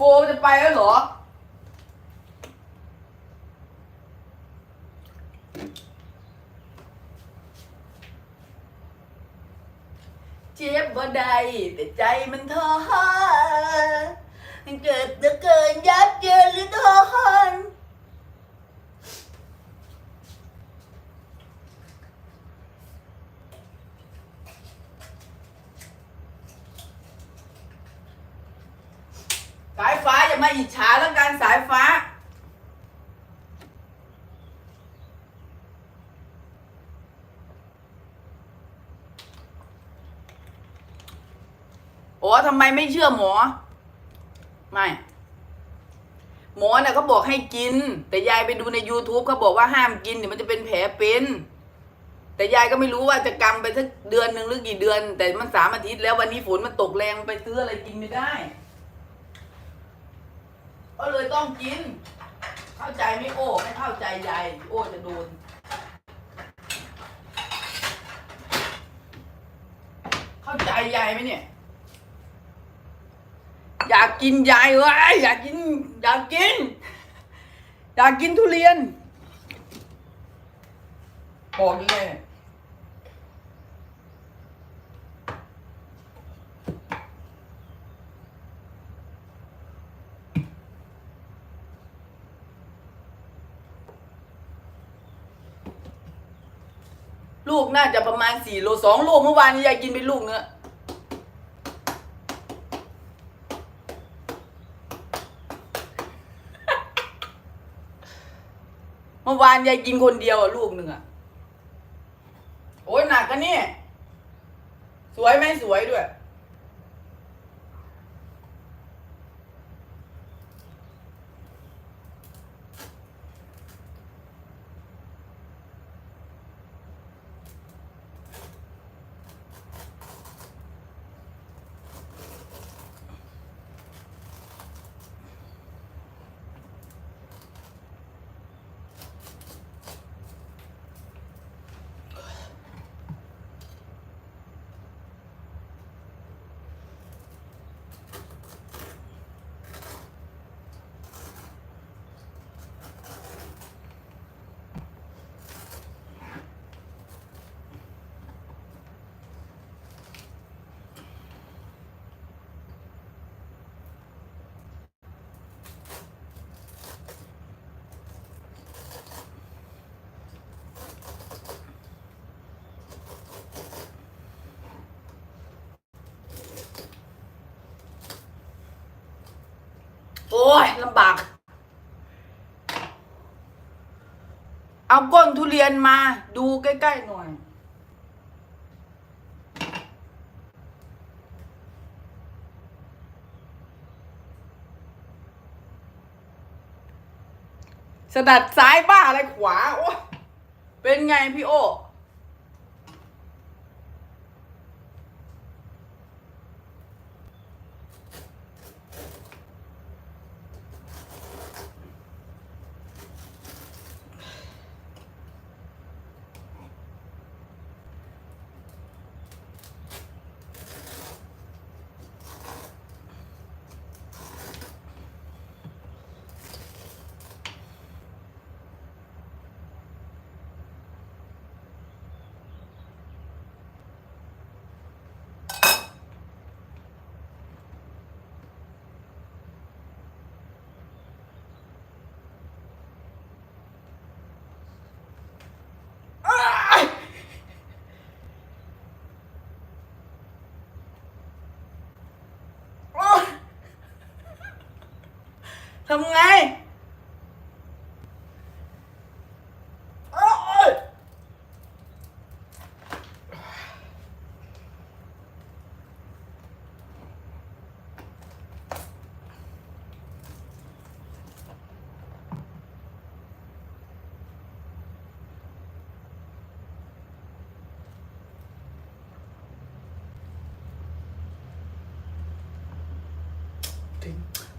ฟจะไปแล้วเหรอ เจ็บบ่ได้แต่ใจมันท้อเกิดเหลือเกินยับเยินหรือทน สายฟ้าอย่ามาอิจฉาแล้วกันสายฟ้า โอ้ทำไมไม่เชื่อหมอ ไม่ หมอน่ะเขาบอกให้กิน แต่ยายไปดูใน YouTube เขาบอกว่าห้ามกินเดี๋ยวมันจะเป็นแผลเป็นแต่ยายก็ไม่รู้ว่าจะกำไปสักเดือนหนึ่งหรือกี่เดือน แต่มันสามอาทิตย์แล้ววันนี้ฝนมันตกแรงไปซื้ออะไรกินไม่ได้ ก็เลยต้องกิน เข้าใจไหม่โอ้ ไม่เข้าใจยายโอ้จะโดน เข้าใจยายไหมเนี่ย อยากกินยายเว้ยอยากกิน อยากกิน อยากกินทุเรียนบอกเลย ลูกน่าจะประมาณสี่โลสองลูกเมื่อวานนี้ยายกินไปลูกเนื้อเมื่อวานยายกินคนเดียวอะลูกหนึ่งอะโอ้ยหนักกันนี่ สวยไหมสวยด้วย โอ้ยลำบาก เอาก้นทุเรียนมาดูใกล้ๆหน่อยสดัดซ้ายบ้าอะไรขวา โอ้เป็นไงพี่โอ không nghe. Thính